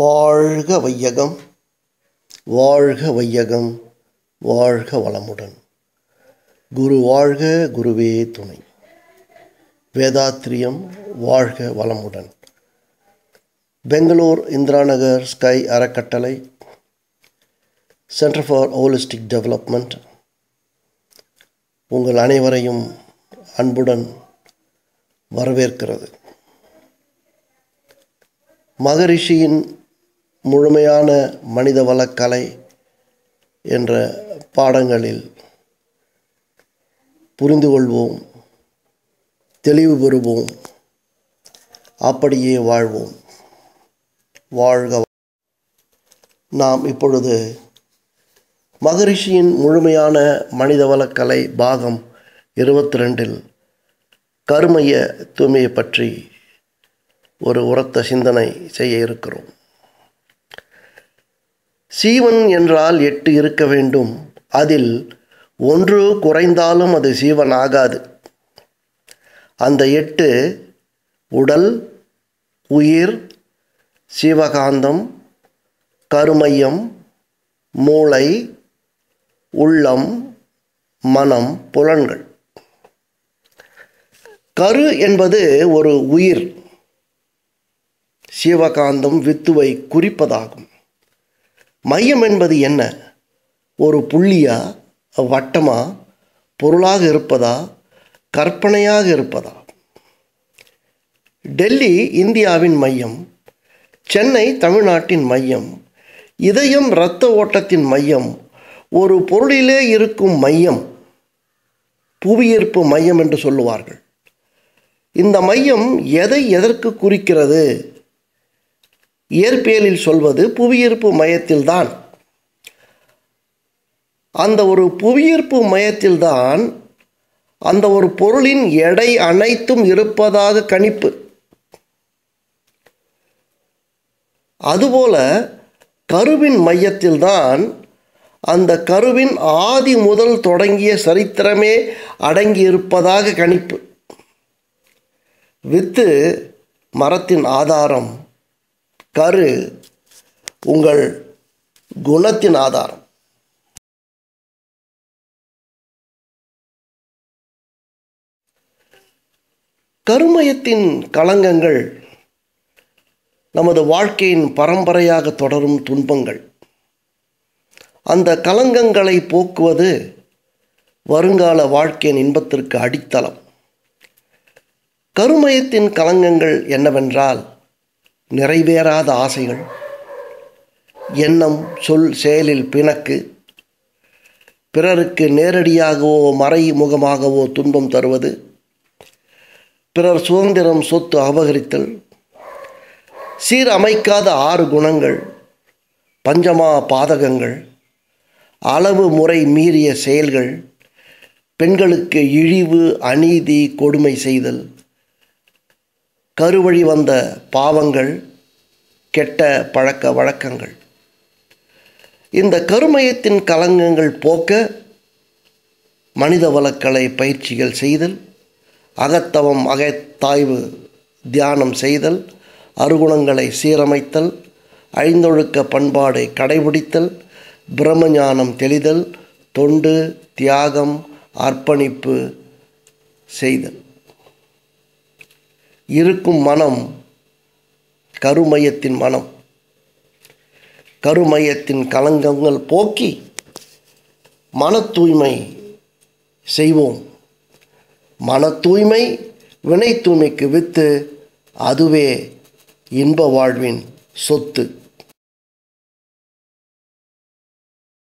வாழ்க வையகம் வாழ்க வையகம் வாழ்க வளமுடன். குரு வாழ்க குருவே துணை. வேதாத்திரியம் வாழ்க வளமுடன். பெங்களூர் இந்திராநகர் ஸ்கை அறக்கட்டளை சென்டர் ஃபார் ஹோலிஸ்டிக் டெவலப்மெண்ட். உங்கள் அனைவரையும் அன்புடன் வரவேற்கிறது. மகரிஷியின் முழுமையான மனிதவளக்கலை என்ற பாடங்களில் புரிந்து கொள்வோம் தெளிவு பெறுவோம் அப்படியே வாழ்வோம். வாழ்க நாம் இப்பொழுது மகரிஷியின் முழுமையான மனிதவளக்கலை பாகம் இருபத்தி ரெண்டில் கருமைய தூய்மையை பற்றி ஒரு உரத்த சிந்தனை செய்ய இருக்கிறோம். சீவன் என்றால் எட்டு இருக்க வேண்டும். அதில் ஒன்று குறைந்தாலும் அது சீவன் ஆகாது அந்த எட்டு உடல் உயிர் சிவகாந்தம் கருமையம் மூளை உள்ளம் மனம் புலன்கள். கரு என்பது ஒரு உயிர். சிவகாந்தம் வித்துவை குறிப்பதாகும். மையம் என்பது என்ன? ஒரு புள்ளியா வட்டமா பொருளாக இருப்பதா கற்பனையாக இருப்பதா? டெல்லி இந்தியாவின் மையம் சென்னை தமிழ்நாட்டின் மையம் இதயம் இரத்த ஓட்டத்தின் மையம் ஒரு பொருளிலே இருக்கும் மையம் புவியீர்ப்பு மையம் என்று சொல்லுவார்கள். இந்த மையம் எதை எதற்கு குறிக்கிறது? இயற்பியலில் சொல்வது புவியீர்ப்பு மையத்தில்தான். அந்த ஒரு புவியீர்ப்பு மையத்தில்தான் அந்த ஒரு பொருளின் எடை அனைத்தும் இருப்பதாக கணிப்பு. அதுபோல கருவின் மையத்தில்தான் அந்த கருவின் ஆதி முதல் தொடங்கிய சரித்திரமே அடங்கியிருப்பதாக கணிப்பு. வித்து மரத்தின் ஆதாரம். கரு உங்கள் குணத்தின் ஆதாரம். கருமயத்தின் களங்கங்கள் நமது வாழ்க்கையின் பரம்பரையாக தொடரும் துன்பங்கள். அந்த களங்கங்களை போக்குவது வருங்கால வாழ்க்கையின் இன்பத்திற்கு அடித்தளம். கருமயத்தின் களங்கங்கள் என்னவென்றால் நிறைவேறாத ஆசைகள் எண்ணம் சொல் செயலில் பிணக்கு பிறருக்கு நேரடியாகவோ மறைமுகமாகவோ துன்பம் தருவது பிறர் சுதந்திரம் சொத்து அபகரித்தல் சீரமைக்காத ஆறு குணங்கள் பஞ்சமா பாதகங்கள் அளவு முறை மீறிய செயல்கள் பெண்களுக்கு இழிவு அநீதி கொடுமை செய்தல். கருவழி வந்த பாவங்கள் கெட்ட பழக்க வழக்கங்கள். இந்த கருமயத்தின் கலங்கங்கள் போக்க மனித வளக்கலை பயிற்சிகள் செய்தல் அகத்தவம் அகத்தாய்வு தியானம் செய்தல் அருகுணங்களை சீரமைத்தல் ஐந்தொழுக்க பண்பாடை கடைபிடித்தல் பிரம்மஞானம் தெளிதல் தொண்டு தியாகம் அர்ப்பணிப்பு செய்தல். இருக்கும் மனம் கருமையத்தின் மனம். கருமயத்தின் கலங்கங்கள் போக்கி மன தூய்மை செய்வோம். மன தூய்மை வினை தூய்மைக்கு வித்து அதுவே இன்ப வாழ்வின் சொத்து.